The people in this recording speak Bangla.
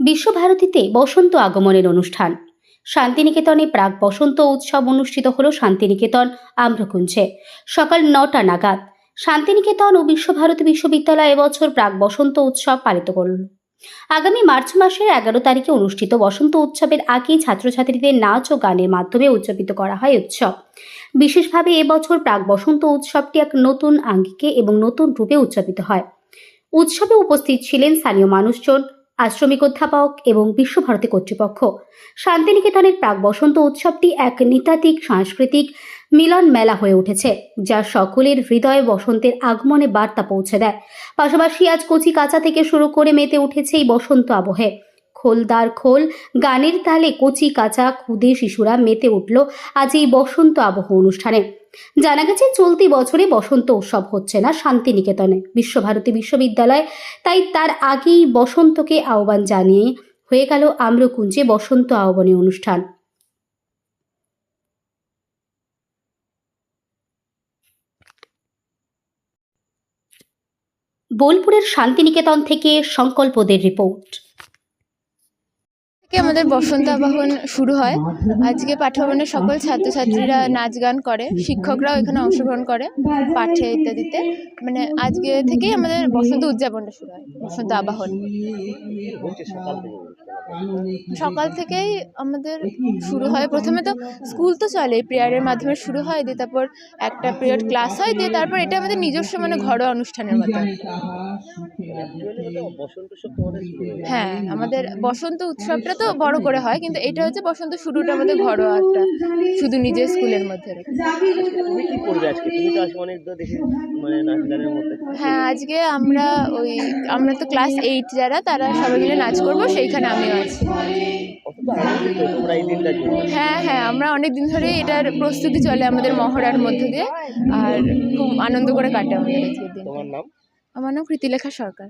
বিশ্বভারতীতে বসন্ত আগমনের অনুষ্ঠান। শান্তিনিকেতনে প্রাক বসন্ত উৎসব অনুষ্ঠিত হল শান্তিনিকেতন আম্রকুঞ্জে। সকাল নটা নাগাদ শান্তিনিকেতন ও বিশ্বভারতী বিশ্ববিদ্যালয় এবছর প্রাক বসন্ত উৎসব পালিত করল আগামী মার্চ মাসের এগারো তারিখে অনুষ্ঠিত বসন্ত উৎসবের আগেই ছাত্রছাত্রীদের নাচ ও গানের মাধ্যমে উদযাপিত করা হয় উৎসব। বিশেষভাবে এবছর প্রাক বসন্ত উৎসবটি এক নতুন আঙ্গিকে এবং নতুন রূপে উদযাপিত হয়। উৎসবে উপস্থিত ছিলেন স্থানীয় মানুষজন আশ্রমিক অধ্যাপক এবং বিশ্বভারতী কর্তৃপক্ষ শান্তিনিকেতনের প্রাক বসন্ত উৎসবটি এক নিতাতিক সাংস্কৃতিক মিলন মেলা হয়ে উঠেছে, যা সকলের হৃদয়ে বসন্তের আগমনে বার্তা পৌঁছে দেয়। পাশাপাশি আজ কচি কাঁচা থেকে শুরু করে মেতে উঠেছে এই বসন্ত আবহে। খোলদার খোল। গানের তালে কচি কাঁচা খুদে শিশুরা মেতে উঠল আজ এই বসন্ত আবহ অনুষ্ঠানে। জানা গেছে চলতি বছরে বসন্ত উৎসব হচ্ছে না শান্তিনিকেতনে। বিশ্বভারতী বিশ্ববিদ্যালয় তাই তার আগেই বসন্তকে আহ্বান জানিয়ে হয়ে গেল আম্রকুঞ্জে বসন্ত আহ্বানী অনুষ্ঠান। বোলপুরের শান্তিনিকেতন থেকে সংকল্পদের রিপোর্ট। থেকে আমাদের বসন্ত আবাহন শুরু হয়। আজকে পাঠভবনের সকল ছাত্রছাত্রীরা নাচ গান করে, শিক্ষকরাও এখানে অংশগ্রহণ করে পাঠে ইত্যাদিতে। মানে আজকে থেকেই আমাদের বসন্ত উদযাপনটা শুরু হয়, বসন্ত আবাহন। সকাল থেকেই আমাদের শুরু হয়। প্রথমে তো স্কুল তো চলে প্রেয়ারের মাধ্যমে শুরু হয়, দিয়ে তারপর একটা পিরিয়ড ক্লাস হয়, দিয়ে তারপর এটা আমাদের নিজস্ব মানে ঘরোয়া অনুষ্ঠানের মতো। হ্যাঁ আমাদের বসন্ত উৎসবটা তো বড় করে হয় কিন্তু এটা হচ্ছে বসন্ত শুরুটা আমাদের ঘরোয়া একটা শুধু নিজের স্কুলের মধ্যে মানে হ্যাঁ আজকে আমরা ওই আমরা তো ক্লাস এইট যারা তারা সবাই মিলে নাচ করব সেইখানে আমিও আছি। হ্যাঁ হ্যাঁ আমরা অনেক দিন ধরেই এটার প্রস্তুতি চলে আমাদের মহড়ার মধ্যে দিয়ে আর খুব আনন্দ করে কাটে আমাদের আজকের দিন আমার নাম প্রীতিলেখা সরকার।